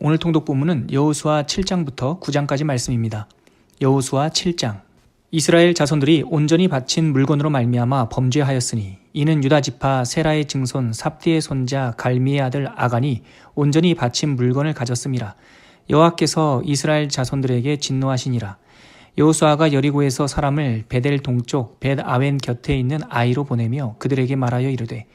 오늘 통독 본문은 여호수아 7장부터 9장까지 말씀입니다. 여호수아 7장. 이스라엘 자손들이 온전히 바친 물건으로 말미암아 범죄하였으니 이는 유다 지파 세라의 증손 삽디의 손자 갈미의 아들 아간이 온전히 바친 물건을 가졌음이라. 여호와께서 이스라엘 자손들에게 진노하시니라. 여호수아가 여리고에서 사람을 베델 동쪽 벳 아웬 곁에 있는 아이로 보내며 그들에게 말하여 이르되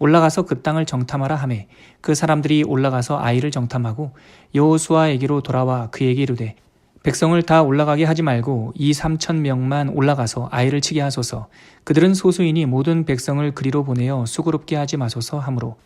올라가서 그 땅을 정탐하라 하매 그 사람들이 올라가서 아이를 정탐하고 여호수아에게로 돌아와 그에게 이르되 백성을 다 올라가게 하지 말고 이 삼천 명만 올라가서 아이를 치게 하소서. 그들은 소수이니 모든 백성을 그리로 보내어 수고롭게 하지 마소서 하므로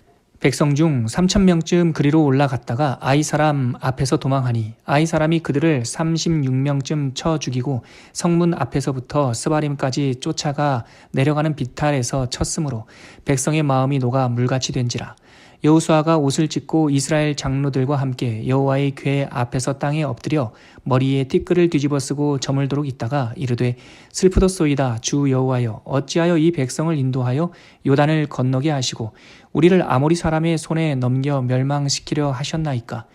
백성 중 삼천 명쯤 그리로 올라갔다가 아이 사람 앞에서 도망하니 아이 사람이 그들을 삼십육 명쯤 쳐 죽이고 성문 앞에서부터 스바림까지 쫓아가 내려가는 비탈에서 쳤으므로 백성의 마음이 녹아 물같이 된지라 여호수아가 옷을 찢고 이스라엘 장로들과 함께 여호와의 궤 앞에서 땅에 엎드려 머리에 티끌을 뒤집어 쓰고 저물도록 있다가 이르되 슬프도소이다 주 여호와여. 어찌하여 이 백성을 인도하여 요단을 건너게 하시고 우리를 아모리 사람의 손에 넘겨 멸망시키려 하셨나이까?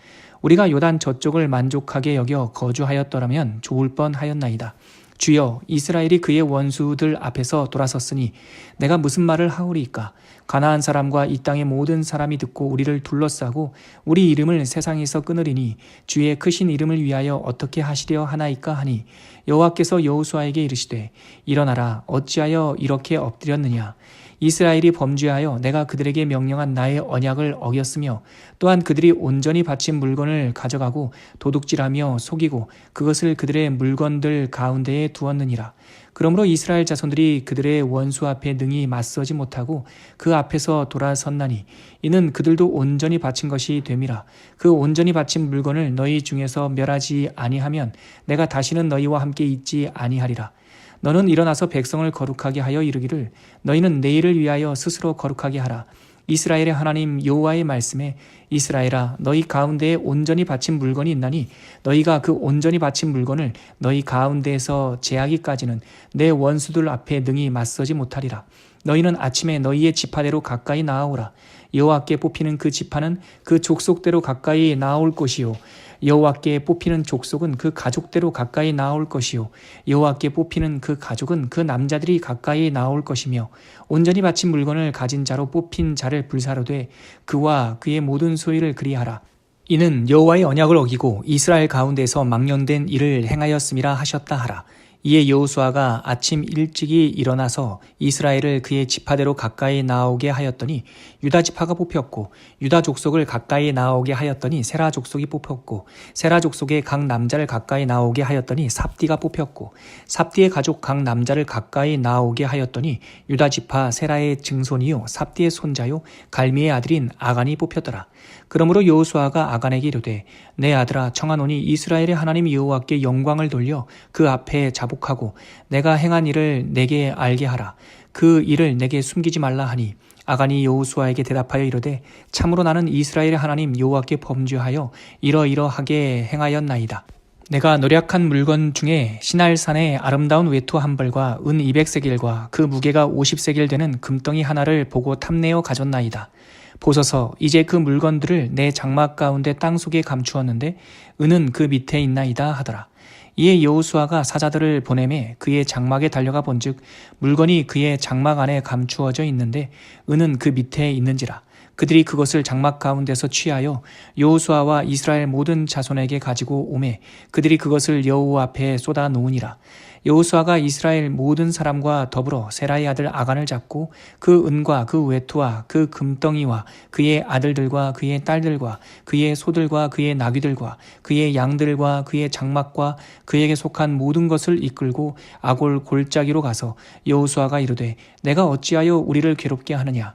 우리가 요단 저쪽을 만족하게 여겨 거주하였더라면 좋을 뻔하였나이다 주여 이스라엘이 그의 원수들 앞에서 돌아섰으니 내가 무슨 말을 하오리이까? 가나안 사람과 이 땅의 모든 사람이 듣고 우리를 둘러싸고 우리 이름을 세상에서 끊으리니 주의 크신 이름을 위하여 어떻게 하시려 하나이까 하니 여호와께서 여호수아에게 이르시되 일어나라. 어찌하여 이렇게 엎드렸느냐 이스라엘이 범죄하여 내가 그들에게 명령한 나의 언약을 어겼으며 또한 그들이 온전히 바친 물건을 가져가고 도둑질하며 속이고 그것을 그들의 물건들 가운데에 두었느니라. 그러므로 이스라엘 자손들이 그들의 원수 앞에 능히 맞서지 못하고 그 앞에서 돌아섰나니 이는 그들도 온전히 바친 것이 됨이라. 그 온전히 바친 물건을 너희 중에서 멸하지 아니하면 내가 다시는 너희와 함께 있지 아니하리라. 너는 일어나서 백성을 거룩하게 하여 이르기를 너희는 내일을 위하여 스스로 거룩하게 하라. 이스라엘의 하나님 여호와의 말씀에 이스라엘아 너희 가운데에 온전히 바친 물건이 있나니 너희가 그 온전히 바친 물건을 너희 가운데에서 제하기까지는 내 원수들 앞에 능히 맞서지 못하리라. 너희는 아침에 너희의 지파대로 가까이 나아오라. 여호와께 뽑히는 그 지파는 그 족속대로 가까이 나아올 것이요 여호와께 뽑히는 족속은 그 가족대로 가까이 나올 것이요. 여호와께 뽑히는 그 가족은 그 남자들이 가까이 나올 것이며 온전히 바친 물건을 가진 자로 뽑힌 자를 불사르되 그와 그의 모든 소유를 그리하라. 이는 여호와의 언약을 어기고 이스라엘 가운데서 망령된 일을 행하였음이라 하셨다 하라 이에 여호수아가 아침 일찍이 일어나서 이스라엘을 그의 지파대로 가까이 나오게 하였더니 유다 지파가 뽑혔고 유다 족속을 가까이 나오게 하였더니 세라 족속이 뽑혔고 세라 족속의 각 남자를 가까이 나오게 하였더니 삽디가 뽑혔고 삽디의 가족 각 남자를 가까이 나오게 하였더니 유다 지파 세라의 증손이요 삽디의 손자요 갈미의 아들인 아간이 뽑혔더라 그러므로 여호수아가 아간에게 이르되 내 아들아 청하노니 이스라엘의 하나님 여호와께 영광을 돌려 그 앞에 자복하고 내가 행한 일을 내게 알게 하라 그 일을 내게 숨기지 말라 하니 아간이 여호수아에게 대답하여 이르되 참으로 나는 이스라엘의 하나님 여호와께 범죄하여 이러이러하게 행하였나이다 내가 노력한 물건 중에 신할산의 아름다운 외투 한 벌과 은 200세겔과 그 무게가 50세겔 되는 금덩이 하나를 보고 탐내어 가졌나이다. 보소서 이제 그 물건들을 내 장막 가운데 땅 속에 감추었는데 은은 그 밑에 있나이다 하더라. 이에 여호수아가 사자들을 보내매 그의 장막에 달려가 본즉 물건이 그의 장막 안에 감추어져 있는데 은은 그 밑에 있는지라. 그들이 그것을 장막 가운데서 취하여 여호수아와 이스라엘 모든 자손에게 가지고 오매 그들이 그것을 여호와 앞에 쏟아 놓으니라. 여호수아가 이스라엘 모든 사람과 더불어 세라의 아들 아간을 잡고 그 은과 그 외투와 그 금덩이와 그의 아들들과 그의 딸들과 그의 소들과 그의 나귀들과 그의 양들과 그의 장막과 그에게 속한 모든 것을 이끌고 아골 골짜기로 가서 여호수아가 이르되 내가 어찌하여 우리를 괴롭게 하느냐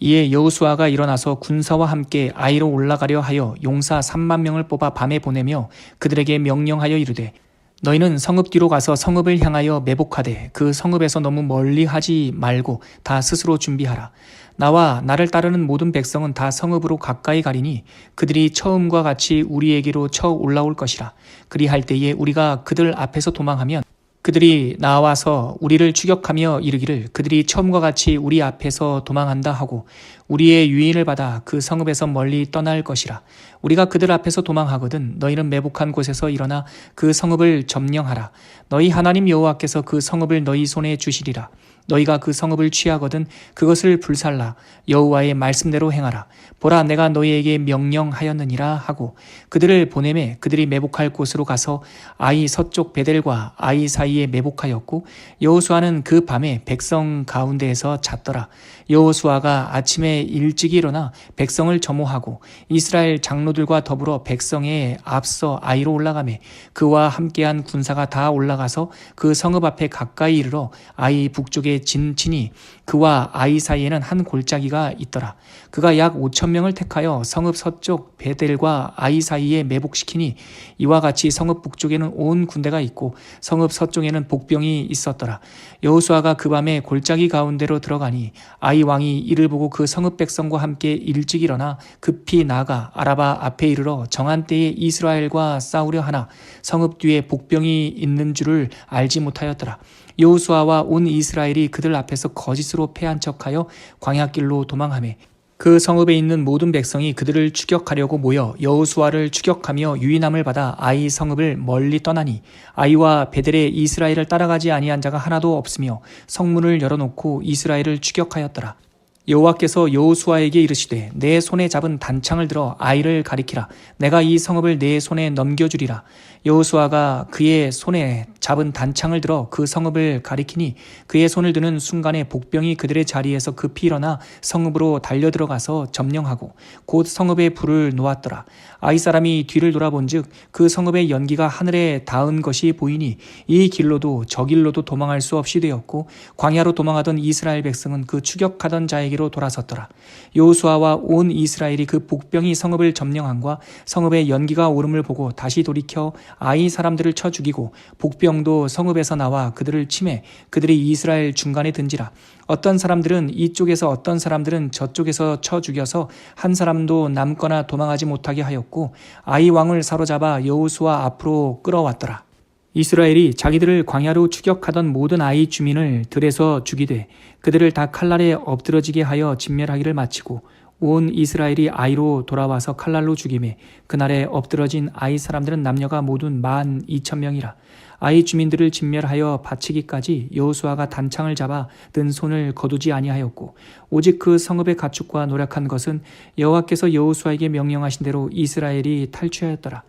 이에 여호수아가 일어나서 군사와 함께 아이로 올라가려 하여 용사 3만 명을 뽑아 밤에 보내며 그들에게 명령하여 이르되 너희는 성읍 뒤로 가서 성읍을 향하여 매복하되 그 성읍에서 너무 멀리 하지 말고 다 스스로 준비하라. 나와 나를 따르는 모든 백성은 다 성읍으로 가까이 가리니 그들이 처음과 같이 우리에게로 쳐 올라올 것이라. 그리할 때에 우리가 그들 앞에서 도망하면 그들이 나와서 우리를 추격하며 이르기를 그들이 처음과 같이 우리 앞에서 도망한다 하고 우리의 유인을 받아 그 성읍에서 멀리 떠날 것이라. 우리가 그들 앞에서 도망하거든 너희는 매복한 곳에서 일어나 그 성읍을 점령하라. 너희 하나님 여호와께서 그 성읍을 너희 손에 주시리라 너희가 그 성읍을 취하거든 그것을 불살라 여호와의 말씀대로 행하라. 보라 내가 너희에게 명령하였느니라 하고 그들을 보내매 그들이 매복할 곳으로 가서 아이 서쪽 베델과 아이 사이에 매복하였고 여호수아는 그 밤에 백성 가운데에서 잤더라. 여호수아가 아침에 일찍 일어나 백성을 점호하고 이스라엘 장로들과 더불어 백성에 앞서 아이로 올라가매 그와 함께한 군사가 다 올라가서 그 성읍 앞에 가까이 이르러 아이 북쪽에 진친이 그와 아이 사이에는 한 골짜기가 있더라. 그가 약 5천 명을 택하여 성읍 서쪽 베델과 아이 사이에 매복시키니 이와 같이 성읍 북쪽에는 온 군대가 있고 성읍 서쪽에는 복병이 있었더라. 여호수아가 그 밤에 골짜기 가운데로 들어가니 아이 왕이 이를 보고 그 성읍 백성과 함께 일찍 일어나 급히 나가 아라바 앞에 이르러 정한 때에 이스라엘과 싸우려 하나 성읍 뒤에 복병이 있는 줄을 알지 못하였더라. 여호수아와 온 이스라엘이 그들 앞에서 거짓으로 패한 척하여 광야길로 도망하며 그 성읍에 있는 모든 백성이 그들을 추격하려고 모여 여호수아를 추격하며 유인함을 받아 아이 성읍을 멀리 떠나니 아이와 베델에 이스라엘을 따라가지 아니한 자가 하나도 없으며 성문을 열어놓고 이스라엘을 추격하였더라. 여호와께서 여호수아에게 이르시되 내 손에 잡은 단창을 들어 아이를 가리키라 내가 이 성읍을 내 손에 넘겨주리라 여호수아가 그의 손에 잡은 단창을 들어 그 성읍을 가리키니 그의 손을 드는 순간에 복병이 그들의 자리에서 급히 일어나 성읍으로 달려 들어가서 점령하고 곧 성읍에 불을 놓았더라. 아이 사람이 뒤를 돌아본즉 그 성읍의 연기가 하늘에 닿은 것이 보이니 이 길로도 저 길로도 도망할 수 없이 되었고 광야로 도망하던 이스라엘 백성은 그 추격하던 자에게로 돌아섰더라. 여호수아와 온 이스라엘이 그 복병이 성읍을 점령함과 성읍의 연기가 오름을 보고 다시 돌이켜 아이 사람들을 쳐 죽이고 복병 도 성읍에서 나와 그들을 침해 그들이 이스라엘 중간에 든지라 어떤 사람들은 이쪽에서 어떤 사람들은 저쪽에서 쳐 죽여서 한 사람도 남거나 도망하지 못하게 하였고 아이 왕을 사로잡아 여호수아 앞으로 끌어왔더라. 이스라엘이 자기들을 광야로 추격하던 모든 아이 주민을 들에서 죽이되 그들을 다 칼날에 엎드러지게 하여 진멸하기를 마치고 온 이스라엘이 아이로 돌아와서 칼날로 죽임에 그날에 엎드러진 아이 사람들은 남녀가 모두 만 이천 명이라. 아이 주민들을 진멸하여 바치기까지 여호수아가 단창을 잡아 든 손을 거두지 아니하였고 오직 그 성읍의 가축과 노력한 것은 여호와께서 여호수아에게 명령하신 대로 이스라엘이 탈취하였더라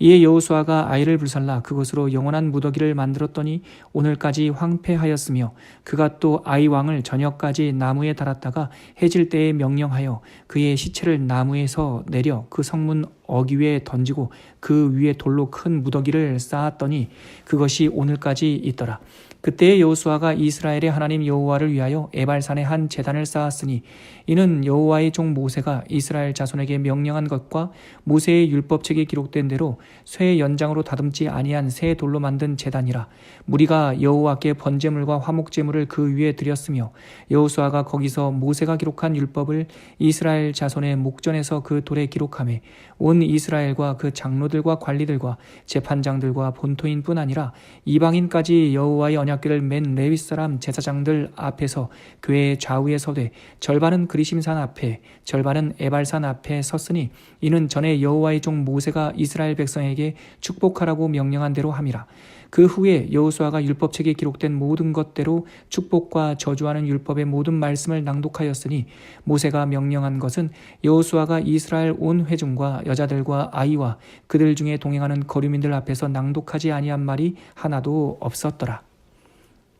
이에 여호수아가 아이를 불살라 그곳으로 영원한 무더기를 만들었더니 오늘까지 황폐하였으며 그가 또 아이 왕을 저녁까지 나무에 달았다가 해질 때에 명령하여 그의 시체를 나무에서 내려 그 성문 어기 위에 던지고 그 위에 돌로 큰 무더기를 쌓았더니 그것이 오늘까지 있더라. 그때의 여호수아가 이스라엘의 하나님 여호와를 위하여 에발산에 한 제단을 쌓았으니 이는 여호와의 종 모세가 이스라엘 자손에게 명령한 것과 모세의 율법책에 기록된 대로 쇠 연장으로 다듬지 아니한 새 돌로 만든 제단이라. 무리가 여호와께 번제물과 화목제물을 그 위에 드렸으며 여호수아가 거기서 모세가 기록한 율법을 이스라엘 자손의 목전에서 그 돌에 기록함에 온 이스라엘과 그 장로들과 관리들과 재판장들과 본토인뿐 아니라 이방인까지 여호와의 언약 궤를 맨 레위 사람 제사장들 앞에서 교회 좌우에 서되 절반은 그리심산 앞에 절반은 에발산 앞에 섰으니 이는 전에 여호와의 종 모세가 이스라엘 백성에게 축복하라고 명령한 대로 함이라 그 후에 여호수아가 율법책에 기록된 모든 것대로 축복과 저주하는 율법의 모든 말씀을 낭독하였으니 모세가 명령한 것은 여호수아가 이스라엘 온 회중과 여자 여자들과 아이와 그들 중에 동행하는 거류민들 앞에서 낭독하지 아니한 말이 하나도 없었더라.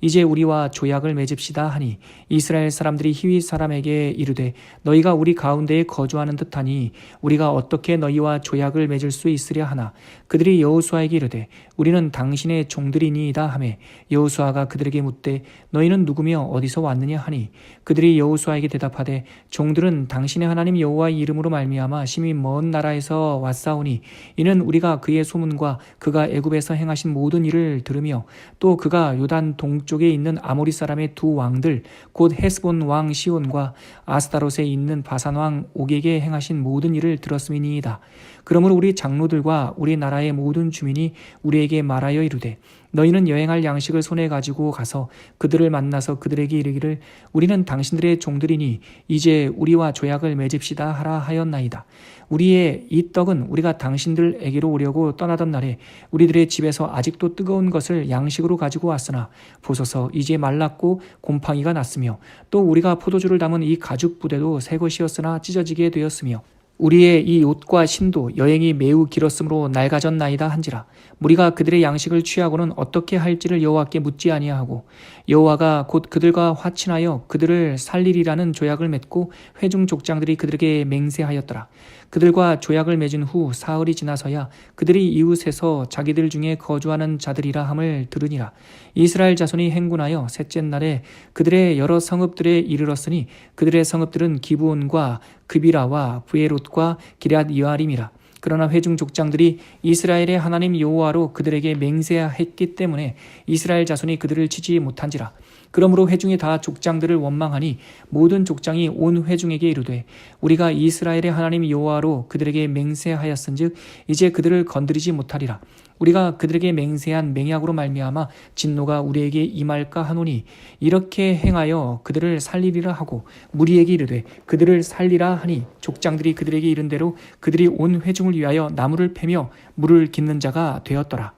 이제 우리와 조약을 맺읍시다 하니 이스라엘 사람들이 히위 사람에게 이르되 너희가 우리 가운데에 거주하는 듯하니 우리가 어떻게 너희와 조약을 맺을 수 있으랴 하나? 그들이 여호수아에게 이르되 우리는 당신의 종들이니이다 하매 여호수아가 그들에게 묻되 너희는 누구며 어디서 왔느냐 하니? 그들이 여호수아에게 대답하되 종들은 당신의 하나님 여호와의 이름으로 말미암아 심히 먼 나라에서 왔사오니 이는 우리가 그의 소문과 그가 애굽에서 행하신 모든 일을 들으며 또 그가 요단 동 쪽에 있는 아모리 사람의 두 왕들 곧 헤스본 왕 시온과 아스타롯에 있는 바산 왕 옥에게 행하신 모든 일을 들었음이니이다. 그러므로 우리 장로들과 우리 나라의 모든 주민이 우리에게 말하여 이르되 너희는 여행할 양식을 손에 가지고 가서 그들을 만나서 그들에게 이르기를 우리는 당신들의 종들이니 이제 우리와 조약을 맺읍시다 하라 하였나이다. 우리의 이 떡은 우리가 당신들에게로 오려고 떠나던 날에 우리들의 집에서 아직도 뜨거운 것을 양식으로 가지고 왔으나 보소서 이제 말랐고 곰팡이가 났으며 또 우리가 포도주를 담은 이 가죽 부대도 새 것이었으나 찢어지게 되었으며 우리의 이 옷과 신도 여행이 매우 길었으므로 낡아졌나이다 한지라. 우리가 그들의 양식을 취하고는 어떻게 할지를 여호와께 묻지 아니하고 여호와가 곧 그들과 화친하여 그들을 살리리라는 조약을 맺고 회중 족장들이 그들에게 맹세하였더라 그들과 조약을 맺은 후 사흘이 지나서야 그들이 이웃에서 자기들 중에 거주하는 자들이라 함을 들으니라. 이스라엘 자손이 행군하여 셋째 날에 그들의 여러 성읍들에 이르렀으니 그들의 성읍들은 기브온과 그비라와 부에롯과 기럇 이아림이라. 그러나 회중 족장들이 이스라엘의 하나님 여호와로 그들에게 맹세했기 때문에 이스라엘 자손이 그들을 치지 못한지라 그러므로 회중이 다 족장들을 원망하니 모든 족장이 온 회중에게 이르되 우리가 이스라엘의 하나님 여호와로 그들에게 맹세하였은즉 이제 그들을 건드리지 못하리라. 우리가 그들에게 맹세한 맹약으로 말미암아 진노가 우리에게 임할까 하노니 이렇게 행하여 그들을 살리리라 하고 무리에게 이르되 그들을 살리라 하니 족장들이 그들에게 이른 대로 그들이 온 회중을 위하여 나무를 패며 물을 깃는 자가 되었더라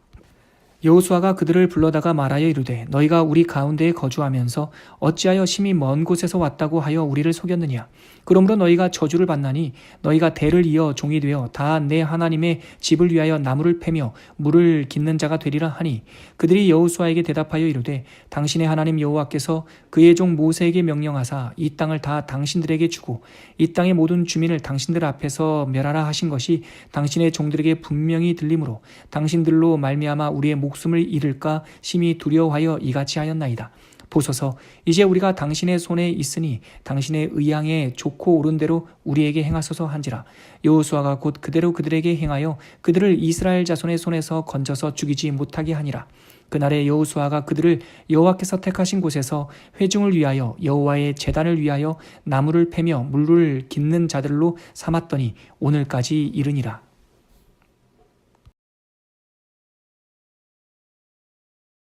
여호수아가 그들을 불러다가 말하여 이르되 너희가 우리 가운데에 거주하면서 어찌하여 심히 먼 곳에서 왔다고 하여 우리를 속였느냐? 그러므로 너희가 저주를 받나니 너희가 대를 이어 종이 되어 다 내 하나님의 집을 위하여 나무를 패며 물을 깃는 자가 되리라 하니. 그들이 여호수아에게 대답하여 이르되 당신의 하나님 여호와께서 그의 종 모세에게 명령하사 이 땅을 다 당신들에게 주고 이 땅의 모든 주민을 당신들 앞에서 멸하라 하신 것이 당신의 종들에게 분명히 들리므로 당신들로 말미암아 우리의 목숨을 잃을까 심히 두려워하여 이같이 하였나이다. 보소서 이제 우리가 당신의 손에 있으니 당신의 의향에 좋고 옳은 대로 우리에게 행하소서 한지라. 여호수아가 곧 그대로 그들에게 행하여 그들을 이스라엘 자손의 손에서 건져서 죽이지 못하게 하니라. 그날에 여호수아가 그들을 여호와께서 택하신 곳에서 회중을 위하여 여호와의 제단을 위하여 나무를 패며 물을 깃는 자들로 삼았더니 오늘까지 이르니라